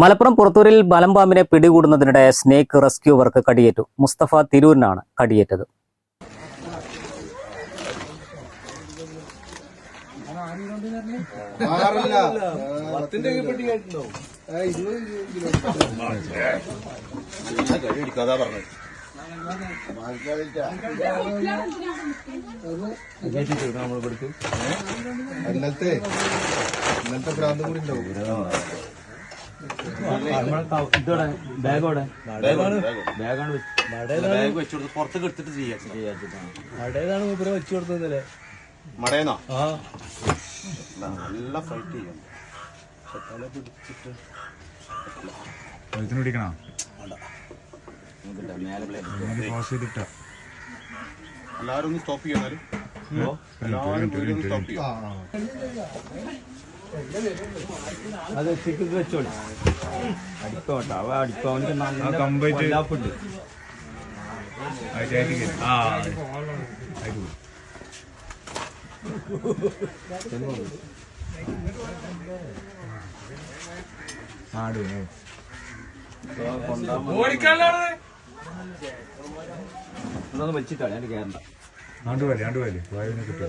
മലപ്പുറം പുറത്തൂരിൽ മലമ്പാമ്പിനെ പിടികൂടുന്നതിനിടെ സ്നേക്ക് റെസ്ക്യൂവർക്ക് കടിയേറ്റു. മുസ്തഫ തിരൂരിനാണ് കടിയേറ്റത്. ഇന്നത്തെ ഇന്നത്തെ ഇന്നലത്തെ ഇന്നലത്തെ ഭ്രാന്തം കൂടി ഉണ്ടാവും. ബാഗ് വെച്ചു കൊടുത്ത് പുറത്തേക്ക് എടുത്തിട്ട് ചെയ്യാ മടേതാണ് മൂപ്പര് വെച്ചു കൊടുത്തതല്ലേ മടയെന്നോ ആ. നല്ല ഫൈറ്റ് ചെയ്യും. പിടിക്കണോ എല്ലാരും ഒന്ന് സ്റ്റോപ്പ് വീഡിയോ ഒന്ന് സ്റ്റോപ്പ് ചെയ്യും? അത് എത്തിക്ക് വെച്ചോളി. അടിക്കോട്ടെ അവ അടിക്കോ അവനക്ക് ആ നല്ല. ആട് വെച്ചിട്ടാണ് ഞാൻ കേറണ്ട ആണ്ടുപോലെ ആണ്ടുപോലെ ആണ്ട് പോലെ വായുവിനെ കിട്ടുക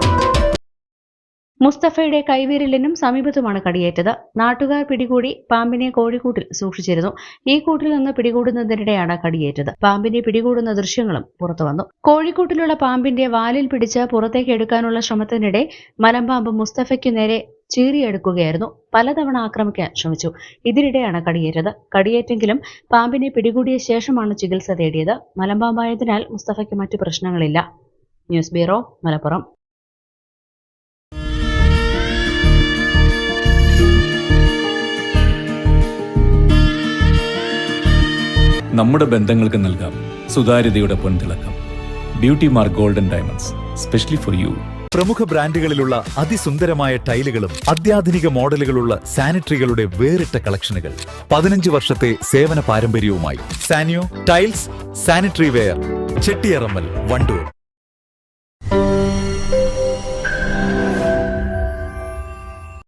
മുസ്തഫയുടെ കൈവിരലിനും സമീപത്തുമാണ് കടിയേറ്റത്. നാട്ടുകാർ പിടികൂടി പാമ്പിനെ കോഴിക്കൂട്ടിൽ സൂക്ഷിച്ചിരുന്നു. ഈ കൂട്ടിൽ നിന്ന് പിടികൂടുന്നതിനിടെയാണ് കടിയേറ്റത്. പാമ്പിനെ പിടികൂടുന്ന ദൃശ്യങ്ങളും പുറത്തുവന്നു കോഴിക്കൂട്ടിലുള്ള പാമ്പിന്റെ വാലിൽ പിടിച്ച് പുറത്തേക്ക് എടുക്കാനുള്ള ശ്രമത്തിനിടെ മലമ്പാമ്പ് മുസ്തഫയ്ക്ക് നേരെ ചീറിയെടുക്കുകയായിരുന്നു. പലതവണ ആക്രമിക്കാൻ ശ്രമിച്ചു. ഇതിനിടെയാണ് കടിയേറ്റത്. കടിയേറ്റെങ്കിലും പാമ്പിനെ പിടികൂടിയ ശേഷമാണ് ചികിത്സ തേടിയത്. മലമ്പാമ്പായതിനാൽ മുസ്തഫയ്ക്ക് മറ്റു പ്രശ്നങ്ങളില്ല. News bureau Malappuram. നമ്മുടെ ബന്ധങ്ങൾക്ക് നൽകാം. സുതാര്യതയുടെ പൊൻതിളക്കം. Beauty mark golden diamonds specially for you പ്രമുഖ ബ്രാൻഡുകളിലുള്ള അതിസുന്ദരമായ ടൈലുകളും അത്യാധുനിക മോഡലുകളുള്ള സാനിറ്ററികളുടെ വേറിട്ട കളക്ഷനുകൾ. പതിനഞ്ച് വർഷത്തെ സേവന പാരമ്പര്യവുമായി. Saniyo tiles sanitary ware Chettiyarammal Wandoor.